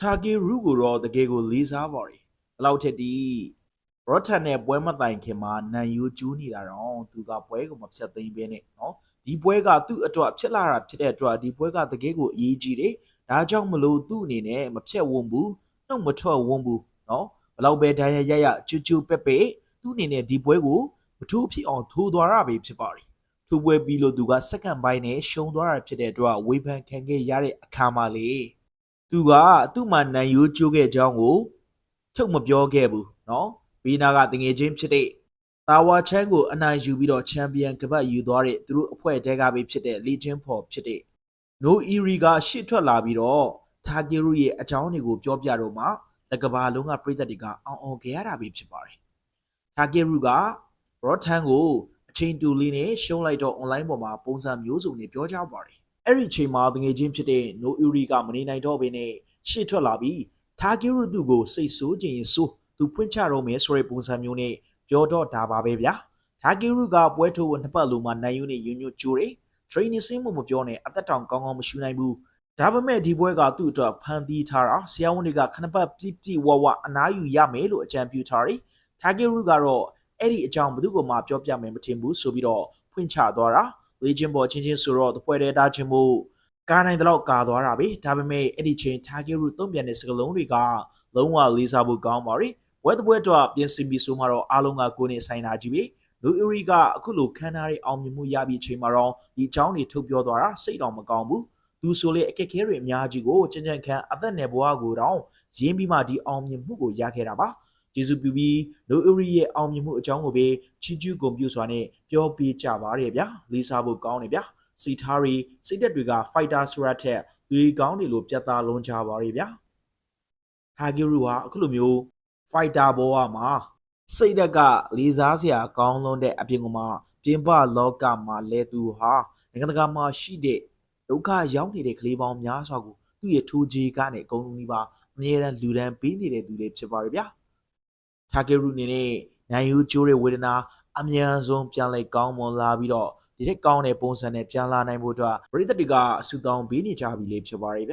တာဂီရုကိုတော့တကယ်ကိုလေးစားပါတယ်ဘယ်လောက်ထက်ဒီရော့ထန်နဲ့ပွဲမတိုင်ခင်မှာနန်ယူကျူးနေတာတော့သူကပွဲကိုမဖြတ်သိမ်းဘဲနဲ့နော်ဒီပွဲကသူ့အတွက်ဖြစ်လာတာဖြစ်တဲ့အတွက်ဒီပွဲကတကယ်ကိုအရေးကြီးတယ်ဒါကြောင့်မလို့သူ့အနေနဲ့မဖြတ်ဝန်းဘူးနှုတ်မထွက်ဝန်းဘူးနော်ဘယ်လောက်ပဲဒိုင်ရရရချူချူပက်ပက်သူ့အနေနဲ့ဒီပွဲကိုမထိုးဖြစ်အောင်ထိုးသွားတာပဲဖြစ်ပါတယ်ထိုးပွဲပြီးလို့သူကစက္ကန့်ပိုင်းနဲ့ရှုံသွားတာဖြစ်တဲ့အတွက်ဝေဖန်ခံခဲ့ရတဲ့အခါမှာလေ သူကသူ့မှာနံရိုးကျိုးခဲ့ကြောင်းကိုထုတ်မပြောခဲ့ဘူးနော်ဘေးနာကတငယ်ချင်းဖြစ်တဲ့တာဝါချန်းကိုအနိုင်ယူပြီးတော့ချန်ပီယံကပ်ယူသွားတဲ့သူတို့အဖွဲ့တဲကပဲဖြစ်တဲ့ Legend for ဖြစ်တဲ့ No Iri ကရှစ်ထွက်လာပြီးတော့ Takeru ရဲ့အကြောင်းတွေကိုပြောပြတော့မှတကဘာလုံးကပြည်သက်တွေကအောင်းအော်ခဲ့ရတာပဲဖြစ်ပါတယ်။ Takeru က Rotan ကိုအချိန်တူလေးနဲ့ရှုံးလိုက်တော့ online ပေါ်မှာပုံစံမျိုးစုံနဲ့ပြောကြပါတယ် အဲ့ဒီအချိန်မှာတငယ်ချင်းဖြစ်တဲ့ No Eri ကမနေနိုင်တော့ဘဲနဲ့ရှေ့ထွက်လာပြီး Takeru သူ့ကိုစိတ်ဆိုးခြင်းရင်ဆိုးသူဖွင့်ချတော့မယ်ဆိုတဲ့ပုံစံမျိုးနဲ့ပြောတော့တာပါပဲဗျာ Takeru ကပွဲထိုးဖို့နှစ်ပတ်လုံးမှာနိုင်ယူနဲ့ယွညွတ်ကြိုးတယ် training ဆင်းမှုမပြောနဲ့အသက်တောင်ကောင်းကောင်းမရှိနိုင်ဘူးဒါပေမဲ့ဒီပွဲကသူ့အတွက်ဖန်တီးထားတာဆရာဝန်တွေကခဏပတ်ပြည့်ပြည့်ဝဝအနားယူရမယ်လို့အကြံပြုထားတယ် Takeru ကတော့အဲ့ဒီအကြောင်းဘယ်သူကမှပြောပြမယ်မထင်ဘူးဆိုပြီးတော့ဖွင့်ချသွားတာ Legend ပေါ်ချင်းချင်းဆိုတော့တပွဲတဲ့တာချင်းမို့ကားနိုင်တဲ့လောက်ကာသွားတာပဲဒါပေမဲ့အဲ့ဒီချိန် Takeru သုံးပြန်တဲ့စကလုံးတွေကလုံးဝလေးစားဖို့ကောင်းပါရီဝဲတပွဲတော့ပြင်ဆင်ပြီးဆိုမှတော့အားလုံးကကိုယ်နဲ့ဆိုင်တာကြီးပဲလူအီရီကအခုလိုခန်းနာရဲ့အောင်မြင်မှုရပြီးချိန်မှာတော့ဒီအကြောင်းတွေထုတ်ပြောသွားတာစိတ်တော်မကောင်းဘူးသူဆိုလေအခက်ခဲတွေအများကြီးကိုကြင်ကြံခံအသက်နယ်ဘဝကိုတော့ရင်းပြီးမှဒီအောင်မြင်မှုကိုရခဲ့တာပါ ကျေးဇူးပြုပြီးလူအီရီရဲ့အောင်မြင်မှုအကြောင်းကိုပဲချီးကျူးဂုဏ်ပြုစွာနဲ့ပြောပြကြပါရဗျာလေးစားဖို့ကောင်းတယ်ဗျာစီထားရီစိတ်သက်တွေက fighter ဆိုရတဲ့လူကောင်းတွေလို့ပြတ်သားလုံးကြပါရဗျာဟာဂီရူဟာအခုလိုမျိုး fighter ဘောကမှာစိတ်သက်ကလေးစားစရာကောင်းလွန်းတဲ့အပြင်ကမှပြင်ပလောကမှာလဲသူဟာနိုင်ငံတကာမှာရှိတဲ့ဒုက္ခရောက်နေတဲ့ကလေးပေါင်းများစွာကိုသူ့ရဲ့ထူကြီးကနေအကုန်လုံးဒီပါအမြဲတမ်းလူဒန်းပေးနေတဲ့သူတွေဖြစ်ပါရဲ့ဗျာ ထာကေရုအနေနဲ့နိုင်ယူကျိုးတဲ့ဝေဒနာအမြန်ဆုံးပြန်လဲကောင်းမွန်လာပြီးတော့ဒီထက်ကောင်းတဲ့ပုံစံနဲ့ပြန်လာနိုင်ဖို့အတွက်ပရိသတ်တွေကဆူတောင်းပေးနေကြပြီလေဖြစ်ပါရဲ့ဗျာ